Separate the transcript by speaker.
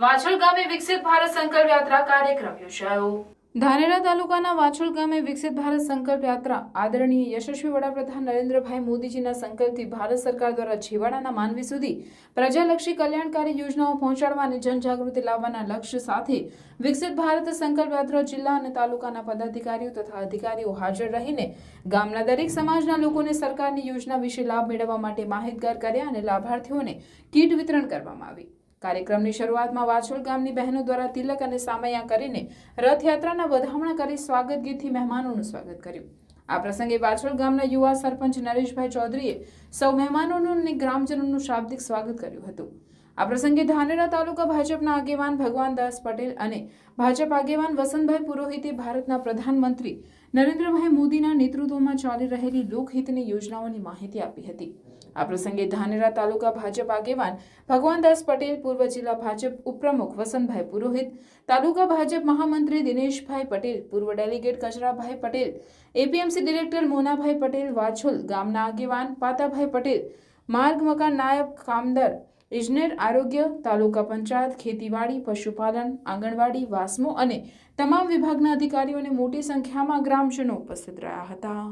Speaker 1: વાછળ ગામે વિકસિત ભારત સંકલ્પ યાત્રા કાર્યક્રમ યોજાયો. ધાનેરા તાલુકાના વાછોલ ગામે વિકસિત ભારત સંકલ્પ યાત્રા આદરણીય યશસ્વી વડાપ્રધાન નરેન્દ્રભાઈ મોદીજીના સંકલ્પથી ભારત સરકાર દ્વારા છેવાડાના માનવી સુધી પ્રજાલક્ષી કલ્યાણકારી યોજનાઓ પહોંચાડવા અને જનજાગૃતિ લાવવાના લક્ષ્ય સાથે વિકસિત ભારત સંકલ્પ યાત્રા જિલ્લા અને તાલુકાના પદાધિકારીઓ તથા અધિકારીઓ હાજર રહીને ગામના દરેક સમાજના લોકોને સરકારની યોજના વિશે લાભ મેળવવા માટે માહિતગાર કર્યા અને લાભાર્થીઓને કીટ વિતરણ કરવામાં આવી. કાર્યક્રમની શરૂઆતમાં વાછોલ ગામની બહેનો દ્વારા તિલક અને સામૈયા કરીને રથયાત્રાના વધામણા કરી સ્વાગત ગીતથી મહેમાનોનું સ્વાગત કર્યું. આ પ્રસંગે વાછોલ ગામના યુવા સરપંચ નરેશભાઈ ચૌધરીએ સૌ મહેમાનોનું અને ગ્રામજનોનું શાબ્દિક સ્વાગત કર્યું હતું. આ પ્રસંગે ધાનેરા તાલુકા ભાજપના આગેવાન ભગવાન દાસ પટેલ અને ભાજપ આગેવાન વસંતભાઈ પુરોહિતે ભારતના પ્રધાનમંત્રી નરેન્દ્રભાઈ મોદીના નેતૃત્વમાં ચાલી રહેલી લોકહિતની યોજનાઓની માહિતી આપી હતી. આ પ્રસંગે ધાનેરા તાલુકા ભાજપ આગેવાન ભગવાનદાસ પટેલ, પૂર્વ જિલ્લા ભાજપ ઉપપ્રમુખ વસંતભાઈ પુરોહિત, તાલુકા ભાજપ મહામંત્રી દિનેશભાઈ પટેલ, પૂર્વ delegate Kacharabhai Patel, APMC director Monabhai Patel, Vachhol ગામના આગેવાન પાતાભાઈ પટેલ, માર્ગ મકાન નાયબ કામદાર ઇજનેર આરોગ્ય, તાલુકા પંચાયત, ખેતીવાડી, પશુપાલન, આંગણવાડી, વાસમો અને તમામ વિભાગના અધિકારીઓને મોટી સંખ્યામાં ગ્રામજનો ઉપસ્થિત રહ્યા હતા.